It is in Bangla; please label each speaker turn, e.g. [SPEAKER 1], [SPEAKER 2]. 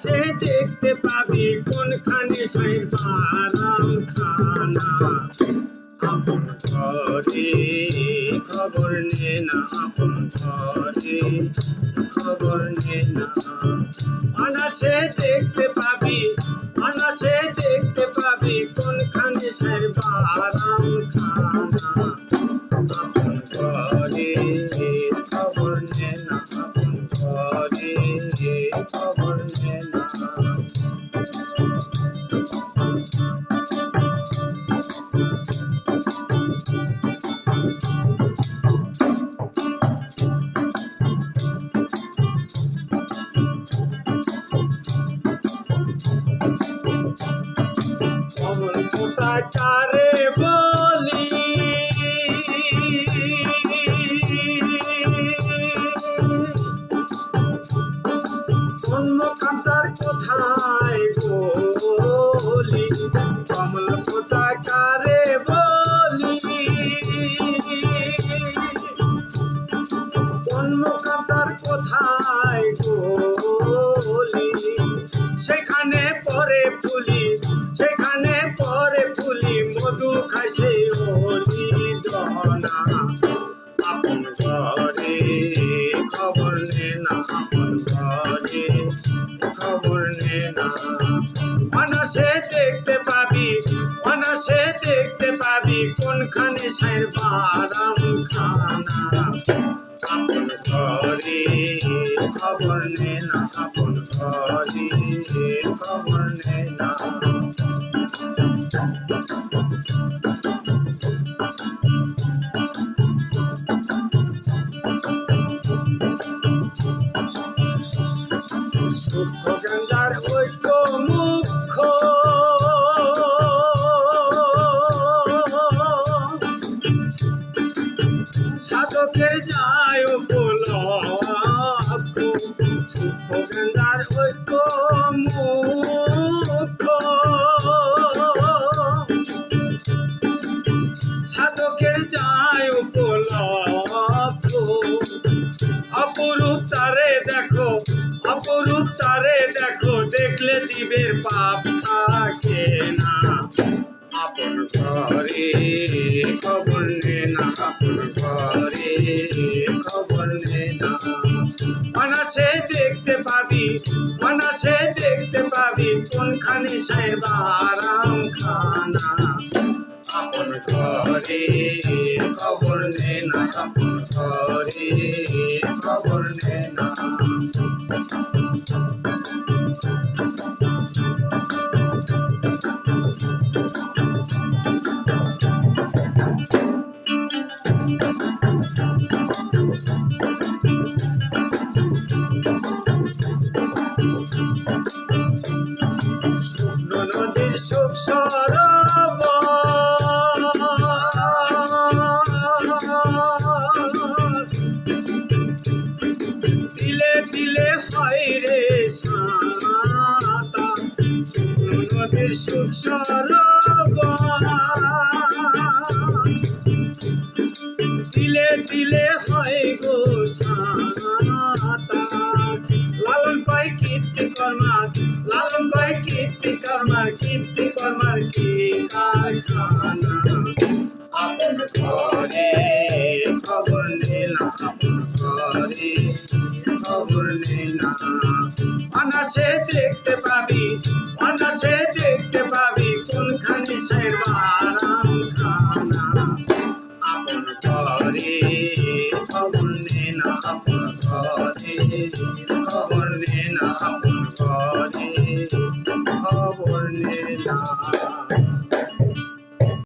[SPEAKER 1] সে দেখতে পাবি কোনখানে সাইর বারাম খানা আপন ঘরে খবর নে না, আপন ঘরে খবর নে না। অনাসে দেখতে পাবি অনাসে দেখতে পাবি কোনখানে সাইর বারাম খানা অমন কোথা চারে বলি। খবর নে না। অনাসে দেখতে পাবি অনাসে দেখতে পাবি কোনখানে সাইর বারাম খানা। আপন ঘরে খবর নে না, আপন ঘরে। গঙ্গার ঐক্য মুখ্য। সাধকের যায় উপলক্ষ অপরূপ তারে দেখো, অপরূপ তারে দেখো, দেখলে জীবের পাপ থাকে না। আপন ঘরে খবর নে না, আপন ঘরে। অনাসে দেখতে পাবি অনাসে দেখতে পাবি কোনখানে সাইর বারাম খানা আপন ঘরে খবর নে না, আপন ঘরে খবর নে না। শুকনো নদীর সুখ দিলে দিলে হয় রে সাতা শুকনো নদীর সুখ দিলে দিলে হয় গো সাতা কয় কীর্তি কর্মার? লালন কয় কীর্তি কর্মার? কীর্তি কর্মার কি আপন ঘরে খবর নে আপন ঘরে খবর নে অনাসে দেখতে পাবি, অনাসে দেখতে পাবি কোনখানে সে বারাম খানা আপন ঘরে খবর নে না আপন ঘরে খবর নে না।